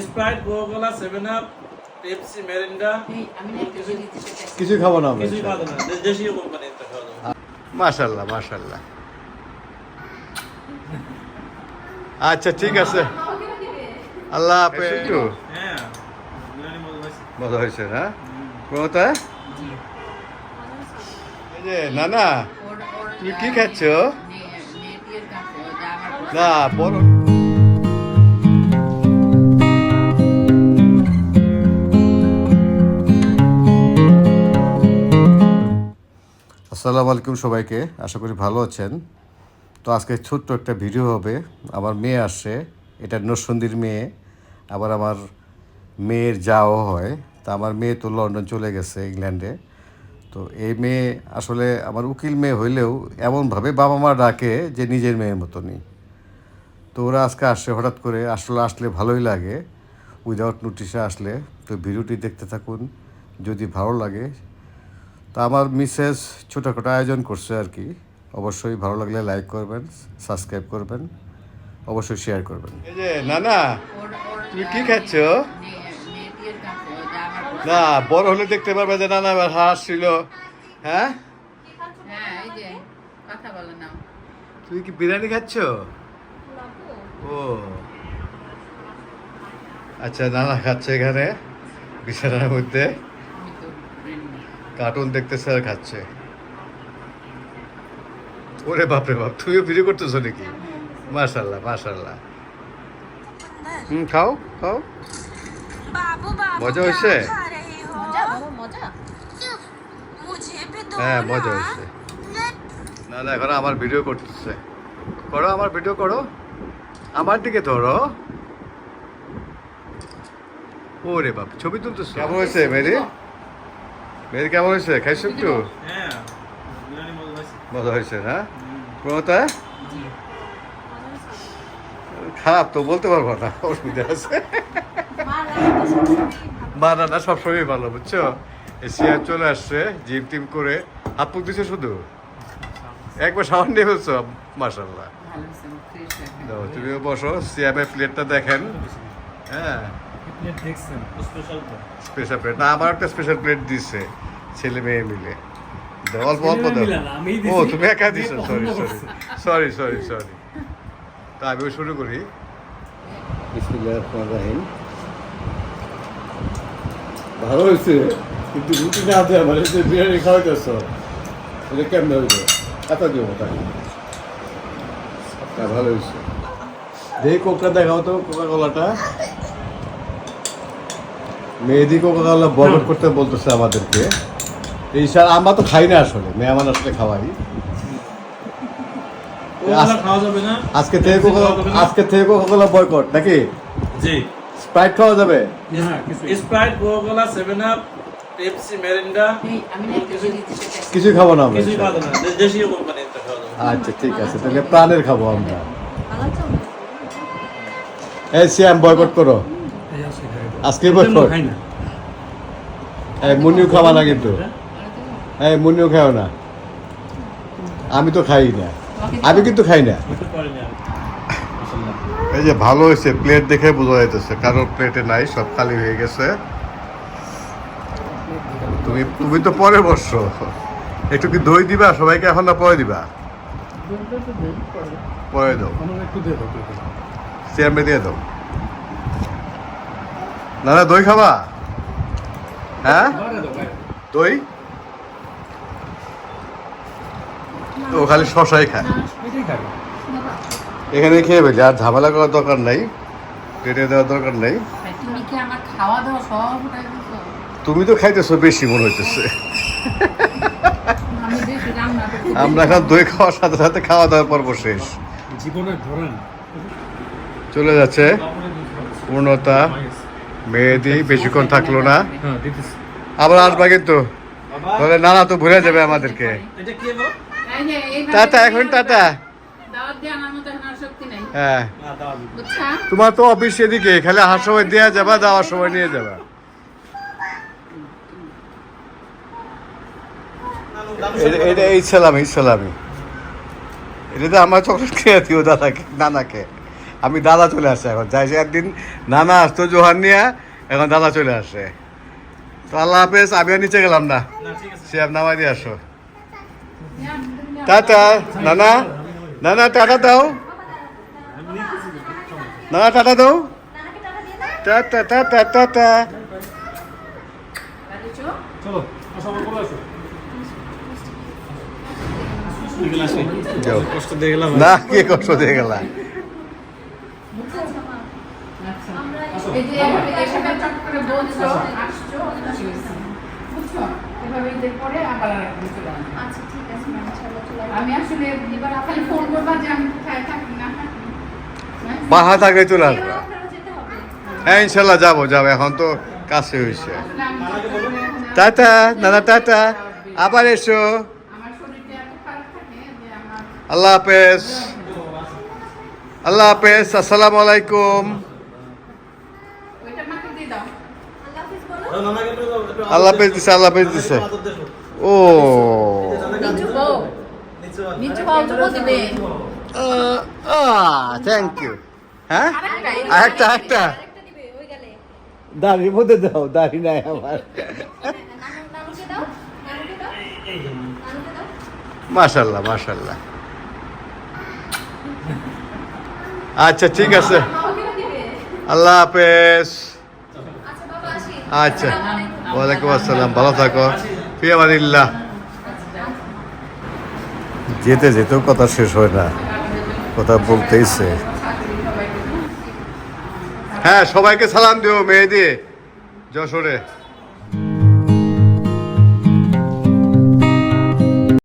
Sprite Coca Seven Up Pepsi Mirinda এই, আমি না। কিছুই খাব না না দেশীয় কোম্পানি মাশাল্লাহ মাশাল্লাহ আচ্ছা ঠিক আছে। আল্লাহ হাফেজ। একটু হ্যাঁ। বিরিয়ানি মজা হয়েছে মজা হয়েছে না? কোথায় এই যে নানা ওর- ওর- তুমি কি খাচ্ছ? নে- নেটিয়ের আসসালামু আলাইকুম সবাইকে। আশা করি ভালো আছেন। তো আজকে ছোট্ট একটা ভিডিও হবে। আমার মেয়ে আসছে। এটা নরসন্দির মেয়ে। আবার আমার মেয়ের যাও হয়। তা আমার মেয়ে তো লন্ডন চলে গেছে ইংল্যান্ডে। তো এই মেয়ে আসলে আমার উকিল মেয়ে হইলেও এমনভাবে বাবা মা ডাকে যে নিজের মেয়ের মতনই। তো ওরা আজকে আসছে হঠাৎ করে। আসলে আসলে ভালোই লাগে। উইদাউট নোটিশে আসলে। তো ভিডিওটি দেখতে থাকুন। যদি ভালো লাগে তা আমার মিসেস ছোটোখাটো আয়োজন করছে আর কি অবশ্যই ভালো লাগলে লাইক করবেন সাবস্ক্রাইব করবেন, অবশ্যই শেয়ার করবেন এই যে ওর- ওর- তুমি কি খাচ্ছ? নে- না বড় হলে দেখতে পারবে যে নানা আবার হাঁস ছিল হ্যাঁ। তুমি কি বিরিয়ানি খাচ্ছ ও আচ্ছা নানা খাচ্ছে এখানে, বিছানার মধ্যে। কার্টুন দেখতে স্যার খাচ্ছে। ওরে বাপরে বাপ তুমিও ভিডিও করতেছো নাকি? মাশাল্লাহ মাশাল্লাহ হুম খাও খাও। মজা হয়েছে? হ্যাঁ মজা হয়েছে। না না এখন আমার ভিডিও করতেছে। করো আমার ভিডিও করো। আমার দিকে ধরো। ওরে বাপ ছবি তুলতেছো? কেমন হয়েছে মেরি? মেরি কেমন হয়েছে? খাইছো একটু? হ্যাঁ মজা হয়েছে না কোনটা খারাপ তো বলতে পারব না অসুবিধা আছে। মা রান্না সবসময় ভালো বুঝছ? এই সিয়ার চলে আসছে জিম টিম করে। হাত পুক দিছে শুধু? একবার সাবান নিয়ে ফেলছো মাসাল্লাহ হয়ে তুমিও বসো সিয়ামের প্লেটটা দেখেন। হ্যাঁ? প্লেট দেখছেন? স্পেশাল স্পেশাল প্লেট না আমার একটা স্পেশাল প্লেট দিছে ছেলে মেয়ে মিলে। অল্প অল্প ও তুমি একা দিছো sorry sorry sorry sorry sorry তা আমিও শুরু করি। ভালো হয়েছে কিন্তু রুটি না দেয় মানে বিরিয়ানি এটা কেমন হইবে এত দিব তাই ভালো হয়েছে। দেখি কোকটা দেখাও তো কোকা কোলাটা মেয়েদি কোকা কোলা বয়কট করতে বলতেছে আমাদেরকে। এই স্যার আমরা তো খাই না আসলে মেহমান আসলে খাওয়াই। খাওয়া যাবে না। আজকে থেকে আজকে থেকে কোকা কোলা বয়কট নাকি? জি। স্প্রাইট খাওয়া যাবে? Sprite Coca Seven Up Pepsi Mirinda চাই। কিছুই খাব না আমরা দেশীয় আচ্ছা ঠিক আছে তাহলে প্রাণের খাব আমরা। এই সিয়াম বয়কট করো। আজকে বয়কট এই মুনিও খাবা না কিন্তু। এই মুনিও খাও না। আমি তো খাই না। আমি কিন্তু খাই না। এই যে ভালো হয়েছে প্লেট দেখে বোঝা যাইতেছে। কারোর প্লেটে নাই সব খালি হয়ে গেছে। তুমি তুমি তো পরে বসছো। একটু কি দই দিবা? সবাইকে এখন না পরে দিবা? পরে। দাও। চেয়ারমে দিয়ে দাও। না না দই খাবা? হ্যাঁ? দই? তো ও খালি শশাই খায়। এখানে খেয়ে ফেলি আর ঝামেলা করার দরকার নাই। পেটে দেওয়ার দরকার নাই। তুমি খাওয়া দাওয়া সব তুমি তো খাইতেছো বেশি মনে হইতেছে। আমরা এখন দই খাওয়ার সাথে সাথে খাওয়া দাওয়ার পর্ব শেষ। জীবনের ধরেন। চলে যাচ্ছে পূর্ণতা। মেয়েদি বেশিক্ষণ থাকল না। হ্যাঁ আবার আসবা কিন্তু। তাহলে নানা তো ভুলে যাবে আমাদেরকে। টাটা এখন টাটা। হ্যাঁ? তোমার তো অফিস এদিকে খালি আসার সময় দেওয়া যাবা যাওয়ার সময় নিয়ে যাবা। এটা- এটা এই সালামি এই সালামি। এটা তো আমার চকলেট খেয়ে দিও দাদাকে নানাকে। আমি দাদা চলে আসছে এখন। যাই সে একদিন নানা আসতো জোহান নিয়ে এখন দাদা চলে আসছে। তো আল্লাহ হাফেজ আমি আর নিচে গেলাম না। না ঠিক আছে। সে নামাই দিয়ে আসো। টাটা নানা। নানা টাটা দাও। নানা টাটা দাও। Tata tata tata. চলো গেলাম না কে কষ্ট দিয়ে গেলা আচ্ছা। এই যে এভাবে এভাবে চট করে বলছো, আসছো, বুঝছ? এভাবে ঈদের পরে আবার আরেকদিন চলে আসব। আচ্ছা ঠিক আছে ম্যাম চলে আমি আসলে এবার খালি ফোন করবা যে আমি কোথায় থাকি না থাকি। হ্যাঁ? চলে আসবে। হবে। হ্যাঁ ইনশাল্লাহ যাব যাব। এখন তো কাছে হয়েছে। টাটা নানা টাটা। আবার এসো। আমার শরীরটা এত খারাপ থাকে যে আমার আল্লাহ হাফেজ। আল্লাহ হাফেজ আসসালামু আলাইকুম ওইটা মাকে দিয়ে দাও আল্লাহ একটু- একটু আল্লাহ দিছে দিছে। ও। থ্যাংক ইউ হ্যাঁ? ওই গালে দাড়ির মধ্যে দাও দাড়ি নাই আমার। মাশাল্লাহ মাশাল্লাহ। আচ্ছা ঠিক আছে। আল্লাহ হাফেজ। আচ্ছা ওয়ালাইকুম আসসালাম ভালো থাকো। ফিয়ামানিল্লাহ। যেতে যেতেও কথা শেষ হয় না কথা বলতেইছে। হ্যাঁ সবাইকে সালাম দিও মেয়ে দিয়ে যশোরে।